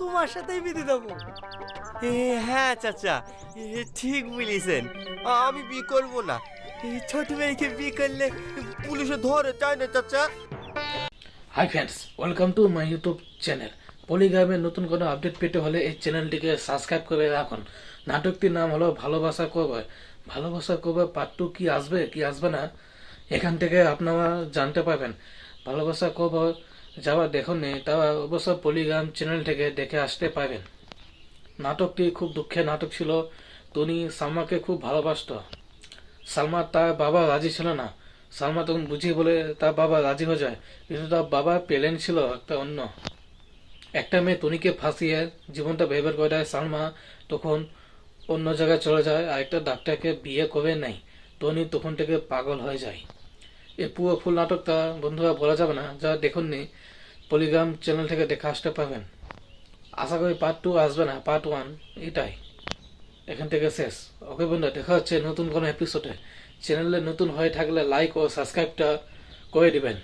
তোমার সাথেই বিধি দেবো। এ, হ্যাঁ চাচা এ, ঠিক বলেছেন। আমি বিয়ে করব না। এই ছোট মেয়েকে বিয়ে করলে পুলিশে ধরে তাই না চাচা? Hi friends welcome to my YouTube channel পলিগ্রামের নতুন কোনো আপডেট পেতে হলে এই চ্যানেলটিকে সাবস্ক্রাইব করে রাখুন। নাটকটির নাম হলো ভালোবাসা কবে। ভালোবাসা কবে পার্ট টু কি আসবে কি আসবে না? এখান থেকে আপনারা জানতে পারবেন। ভালোবাসা কবে যাওয়া দেখুন নি, তা অবশ্য পলিগ্রাম চ্যানেল থেকে দেখে আসতে পারবেন নাটকটি খুব দুঃখের নাটক ছিল টনি সালমাকে খুব ভালোবাসত। সালমা তার বাবা রাজি ছিল না। সালমা তখন বুঝিয়ে বলে, তার বাবা রাজি হয়ে যায়, কিন্তু তার বাবা প্লেন ছিল একটা অন্য। একটা মেয়ে তনিকে ফাঁসিয়ে জীবনটা বের করে দেয়। সালমা তখন অন্য জায়গায় চলে যায়, আর একটা ডাক্তারকে বিয়ে করে নেয়। টনি তখন থেকে পাগল হয়ে যায়। এই পুরো ফুল নাটকটা বন্ধুরা বলা যাবে না, যা দেখুননি। পলিগ্রাম চ্যানেল থেকে দেখে আসতে পারবেন। আশা করি পার্ট টু আসবে না পার্ট ওয়ান এটাই। এখান থেকে শেষ। ওকে বন্ধু দেখা হচ্ছে নতুন কোনো এপিসোডে চ্যানেলে নতুন হয়ে থাকলে লাইক ও সাবস্ক্রাইবটা করে দিবেন।